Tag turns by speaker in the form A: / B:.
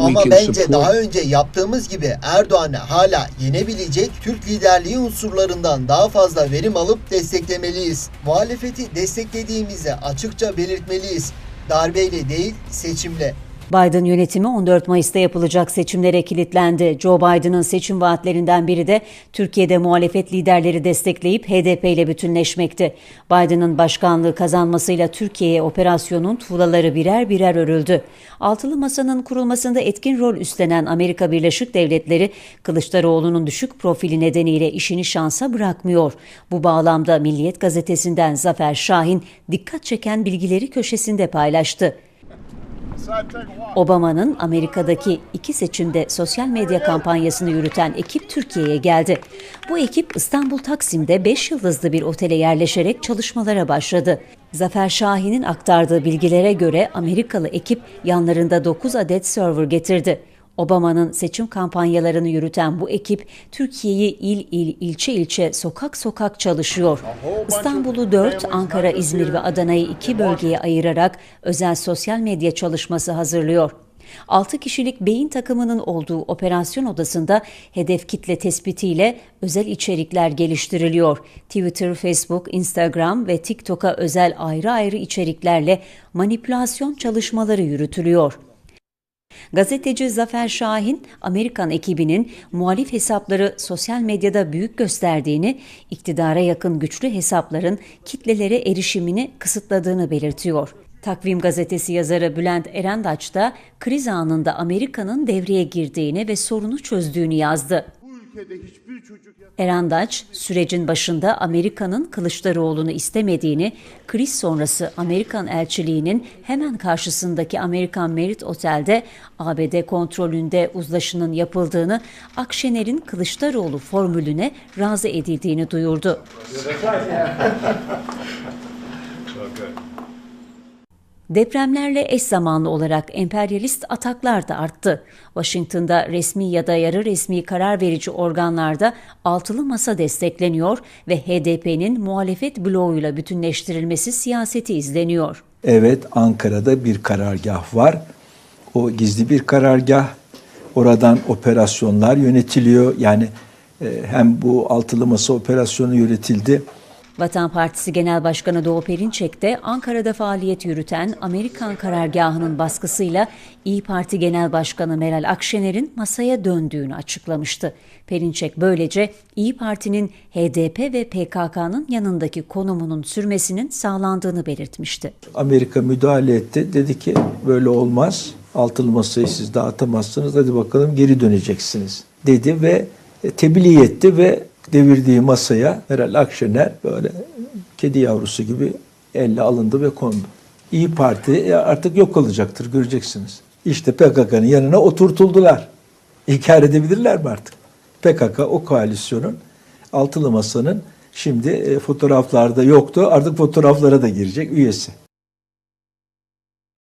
A: Ama bence daha önce yaptığımız gibi Erdoğan'ı hala yenebilecek Türk liderliği unsurlarından daha fazla verim alıp desteklemeliyiz. Muhalefeti desteklediğimizi açıkça belirtmeliyiz. Darbeyle değil, seçimle.
B: Biden yönetimi 14 Mayıs'ta yapılacak seçimlere kilitlendi. Joe Biden'ın seçim vaatlerinden biri de Türkiye'de muhalefet liderleri destekleyip HDP ile bütünleşmekti. Biden'ın başkanlığı kazanmasıyla Türkiye'ye operasyonun tuğlaları birer birer örüldü. Altılı Masa'nın kurulmasında etkin rol üstlenen Amerika Birleşik Devletleri Kılıçdaroğlu'nun düşük profili nedeniyle işini şansa bırakmıyor. Bu bağlamda Milliyet gazetesinden Zafer Şahin dikkat çeken bilgileri köşesinde paylaştı. Obama'nın Amerika'daki iki seçimde sosyal medya kampanyasını yürüten ekip Türkiye'ye geldi. Bu ekip İstanbul Taksim'de 5 yıldızlı bir otele yerleşerek çalışmalara başladı. Zafer Şahin'in aktardığı bilgilere göre Amerikalı ekip yanlarında 9 adet server getirdi. Obama'nın seçim kampanyalarını yürüten bu ekip Türkiye'yi il il, ilçe ilçe, sokak sokak çalışıyor. İstanbul'u 4, Ankara, İzmir ve Adana'yı iki bölgeye ayırarak özel sosyal medya çalışması hazırlıyor. 6 kişilik beyin takımının olduğu operasyon odasında hedef kitle tespitiyle özel içerikler geliştiriliyor. Twitter, Facebook, Instagram ve TikTok'a özel ayrı ayrı içeriklerle manipülasyon çalışmaları yürütülüyor. Gazeteci Zafer Şahin, Amerikan ekibinin muhalif hesapları sosyal medyada büyük gösterdiğini, iktidara yakın güçlü hesapların kitlelere erişimini kısıtladığını belirtiyor. Takvim gazetesi yazarı Bülent Erendaç da kriz anında Amerika'nın devreye girdiğini ve sorunu çözdüğünü yazdı. Erendaç, sürecin başında Amerika'nın Kılıçdaroğlu'nu istemediğini, kriz sonrası Amerikan elçiliğinin hemen karşısındaki Amerikan Merit Otel'de ABD kontrolünde uzlaşının yapıldığını, Akşener'in Kılıçdaroğlu formülüne razı edildiğini duyurdu. Depremlerle eş zamanlı olarak emperyalist ataklar da arttı. Washington'da resmi ya da yarı resmi karar verici organlarda altılı masa destekleniyor ve HDP'nin muhalefet bloğuyla bütünleştirilmesi siyaseti izleniyor.
C: Evet Ankara'da bir karargah var. O gizli bir karargah. Oradan operasyonlar yönetiliyor. Yani e, hem bu altılı masa operasyonu yönetildi.
B: Vatan Partisi Genel Başkanı Doğu Perinçek de Ankara'da faaliyet yürüten Amerikan karargahının baskısıyla İyi Parti Genel Başkanı Meral Akşener'in masaya döndüğünü açıklamıştı. Perinçek böylece İyi Parti'nin HDP ve PKK'nın yanındaki konumunun sürmesinin sağlandığını belirtmişti.
C: Amerika müdahale etti. Dedi ki böyle olmaz. Altılı masayı siz dağıtamazsınız. Hadi bakalım geri döneceksiniz. Dedi ve e, tebliğ etti ve devirdiği masaya Meral Akşener böyle kedi yavrusu gibi elle alındı ve kondu. İyi Parti e, artık yok olacaktır göreceksiniz. İşte PKK'nın yanına oturtuldular. İnkar edebilirler mi artık? PKK o koalisyonun altılı masanın şimdi e, fotoğraflarda yoktu. Artık fotoğraflara da girecek üyesi.